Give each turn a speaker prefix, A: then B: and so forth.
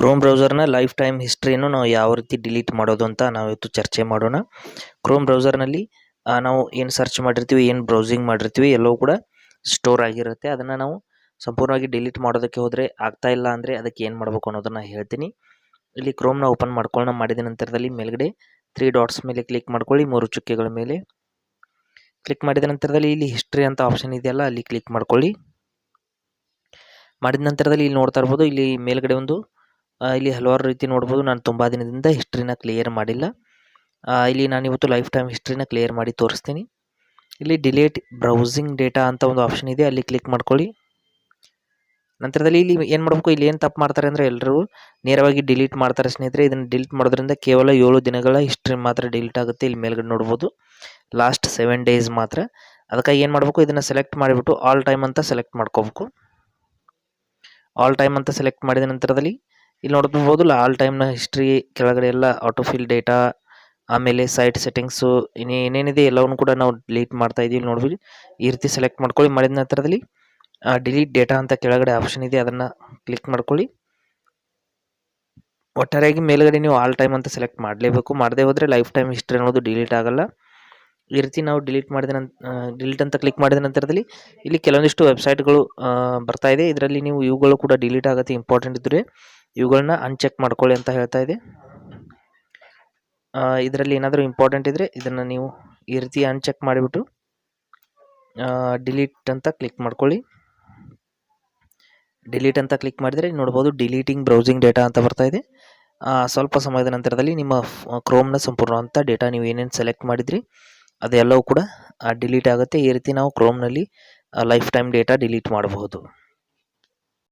A: Chrome ಬ್ರೌಸರ್ನ life time ಹಿಸ್ಟ್ರಿಯನ್ನು ನಾವು ಯಾವ ರೀತಿ ಡಿಲೀಟ್ ಮಾಡೋದು ಅಂತ ನಾವು ಇವತ್ತು ಚರ್ಚೆ ಮಾಡೋಣ. ಕ್ರೋಮ್ ಬ್ರೌಸರ್ನಲ್ಲಿ ನಾವು ಏನು ಸರ್ಚ್ ಮಾಡಿರ್ತೀವಿ, ಏನು ಬ್ರೌಸಿಂಗ್ ಮಾಡಿರ್ತೀವಿ, ಎಲ್ಲವೂ ಕೂಡ ಸ್ಟೋರ್ ಆಗಿರುತ್ತೆ. ಅದನ್ನು ನಾವು ಸಂಪೂರ್ಣವಾಗಿ ಡಿಲೀಟ್ ಮಾಡೋದಕ್ಕೆ ಹೋದರೆ ಆಗ್ತಾ ಇಲ್ಲ ಅಂದರೆ ಅದಕ್ಕೆ ಏನು ಮಾಡಬೇಕು ಅನ್ನೋದನ್ನು ಹೇಳ್ತೀನಿ. ಇಲ್ಲಿ ಕ್ರೋಮ್ನ ಓಪನ್ ಮಾಡ್ಕೊಳ್ಳೋಣ. ಮಾಡಿದ ನಂತರದಲ್ಲಿ ಮೇಲ್ಗಡೆ ತ್ರೀ ಡಾಟ್ಸ್ ಮೇಲೆ ಕ್ಲಿಕ್ ಮಾಡ್ಕೊಳ್ಳಿ. ಮೂರು ಚುಕ್ಕೆಗಳ ಮೇಲೆ ಕ್ಲಿಕ್ ಮಾಡಿದ ನಂತರದಲ್ಲಿ ಇಲ್ಲಿ ಹಿಸ್ಟ್ರಿ ಅಂತ ಆಪ್ಷನ್ ಇದೆಯಲ್ಲ, ಅಲ್ಲಿ ಕ್ಲಿಕ್ ಮಾಡ್ಕೊಳ್ಳಿ. ಮಾಡಿದ ನಂತರದಲ್ಲಿ ಇಲ್ಲಿ ನೋಡ್ತಾ ಇರ್ಬೋದು. ಇಲ್ಲಿ ಮೇಲ್ಗಡೆ ಒಂದು ಇಲ್ಲಿ ಹಲವಾರು ರೀತಿ ನೋಡ್ಬೋದು. ನಾನು ತುಂಬ ದಿನದಿಂದ ಹಿಸ್ಟ್ರಿನ ಕ್ಲಿಯರ್ ಮಾಡಿಲ್ಲ. ಇಲ್ಲಿ ನಾನು ಇವತ್ತು ಲೈಫ್ ಟೈಮ್ ಹಿಸ್ಟ್ರಿನ ಕ್ಲಿಯರ್ ಮಾಡಿ ತೋರಿಸ್ತೀನಿ. ಇಲ್ಲಿ ಡಿಲೇಟ್ ಬ್ರೌಸಿಂಗ್ ಡೇಟಾ ಅಂತ ಒಂದು ಆಪ್ಷನ್ ಇದೆ. ಅಲ್ಲಿ ಕ್ಲಿಕ್ ಮಾಡ್ಕೊಳ್ಳಿ. ನಂತರದಲ್ಲಿ ಇಲ್ಲಿ ಏನು ಮಾಡಬೇಕು? ಇಲ್ಲಿ ಏನು ತಪ್ಪು ಮಾಡ್ತಾರೆ ಅಂದರೆ ಎಲ್ಲರೂ ನೇರವಾಗಿ ಡಿಲೀಟ್ ಮಾಡ್ತಾರೆ ಸ್ನೇಹಿತರೆ. ಇದನ್ನು ಡಿಲೀಟ್ ಮಾಡೋದ್ರಿಂದ ಕೇವಲ ಏಳು ದಿನಗಳ ಹಿಸ್ಟ್ರಿ ಮಾತ್ರ ಡಿಲೀಟ್ ಆಗುತ್ತೆ. ಇಲ್ಲಿ ಮೇಲ್ಗಡೆ ನೋಡ್ಬೋದು. ಲಾಸ್ಟ್ ಸೆವೆನ್ ಡೇಸ್ ಮಾತ್ರ. ಅದಕ್ಕಾಗಿ ಏನು ಮಾಡಬೇಕು? ಇದನ್ನು ಸೆಲೆಕ್ಟ್ ಮಾಡಿಬಿಟ್ಟು ಆಲ್ ಟೈಮ್ ಅಂತ ಸೆಲೆಕ್ಟ್ ಮಾಡ್ಕೋಬೇಕು. ಆಲ್ ಟೈಮ್ ಅಂತ ಸೆಲೆಕ್ಟ್ ಮಾಡಿದ ನಂತರದಲ್ಲಿ ಇಲ್ಲಿ ನೋಡ್ಬೋದು ಆಲ್ ಟೈಮ್ನ ಹಿಸ್ಟ್ರಿ ಕೆಳಗಡೆ ಎಲ್ಲ ಆಟೋಫಿಲ್ ಡೇಟಾ ಆಮೇಲೆ ಸೈಟ್ ಸೆಟ್ಟಿಂಗ್ಸು ಇನ್ನು ಏನೇನಿದೆ ಎಲ್ಲವನ್ನು ಕೂಡ ನಾವು ಡಿಲೀಟ್ ಮಾಡ್ತಾ ಇದೀವಿ ನೋಡ್ಬೋದು, ಈ ರೀತಿ ಸೆಲೆಕ್ಟ್ ಮಾಡ್ಕೊಳ್ಳಿ. ಮಾಡಿದ ನಂತರದಲ್ಲಿ ಡಿಲೀಟ್ ಡೇಟಾ ಅಂತ ಕೆಳಗಡೆ ಆಪ್ಷನ್ ಇದೆ, ಅದನ್ನು ಕ್ಲಿಕ್ ಮಾಡ್ಕೊಳ್ಳಿ. ಒಟ್ಟಾರೆಯಾಗಿ ಮೇಲ್ಗಡೆ ನೀವು ಆಲ್ ಟೈಮ್ ಅಂತ ಸೆಲೆಕ್ಟ್ ಮಾಡಲೇಬೇಕು. ಮಾಡದೇ ಹೋದರೆ ಲೈಫ್ ಟೈಮ್ ಹಿಸ್ಟ್ರಿ ಅನ್ನೋದು ಡಿಲೀಟ್ ಆಗಲ್ಲ. ಈ ರೀತಿ ನಾವು ಡಿಲೀಟ್ ಮಾಡಿದ ನಂತರ ಡಿಲೀಟ್ ಅಂತ ಕ್ಲಿಕ್ ಮಾಡಿದ ನಂತರದಲ್ಲಿ, ಇಲ್ಲಿ ಕೆಲವೊಂದಿಷ್ಟು ವೆಬ್ಸೈಟ್ಗಳು ಬರ್ತಾ ಇದೆ. ಇದರಲ್ಲಿ ನೀವು ಇವುಗಳು ಕೂಡ ಡಿಲೀಟ್ ಆಗುತ್ತೆ. ಇಂಪಾರ್ಟೆಂಟ್ ಇದ್ದರೆ ಇವುಗಳನ್ನ ಅನ್ಚೆಕ್ ಮಾಡ್ಕೊಳ್ಳಿ ಅಂತ ಹೇಳ್ತಾ ಇದೆ ಇದರಲ್ಲಿ ಏನಾದರೂ ಇಂಪಾರ್ಟೆಂಟ್ ಇದ್ದರೆ ಇದನ್ನು ನೀವು ಈ ರೀತಿ ಅನ್ಚೆಕ್ ಮಾಡಿಬಿಟ್ಟು ಡಿಲೀಟ್ ಅಂತ ಕ್ಲಿಕ್ ಮಾಡ್ಕೊಳ್ಳಿ. ಡಿಲೀಟ್ ಅಂತ ಕ್ಲಿಕ್ ಮಾಡಿದರೆ ನೋಡ್ಬೋದು ಡಿಲೀಟಿಂಗ್ ಬ್ರೌಸಿಂಗ್ ಡೇಟಾ ಅಂತ ಬರ್ತಾ ಇದೆ. ಸ್ವಲ್ಪ ಸಮಯದ ನಂತರದಲ್ಲಿ ನಿಮ್ಮ ಕ್ರೋಮ್ನ ಸಂಪೂರ್ಣವಂತ ಡೇಟಾ ನೀವು ಏನೇನು ಸೆಲೆಕ್ಟ್ ಮಾಡಿದ್ರಿ, ಅದೆಲ್ಲವೂ ಕೂಡ ಡಿಲೀಟ್ ಆಗುತ್ತೆ. ಈ ರೀತಿ ನಾವು ಕ್ರೋಮ್ನಲ್ಲಿ ಲೈಫ್ ಟೈಮ್ ಡೇಟಾ ಡಿಲೀಟ್ ಮಾಡಬಹುದು.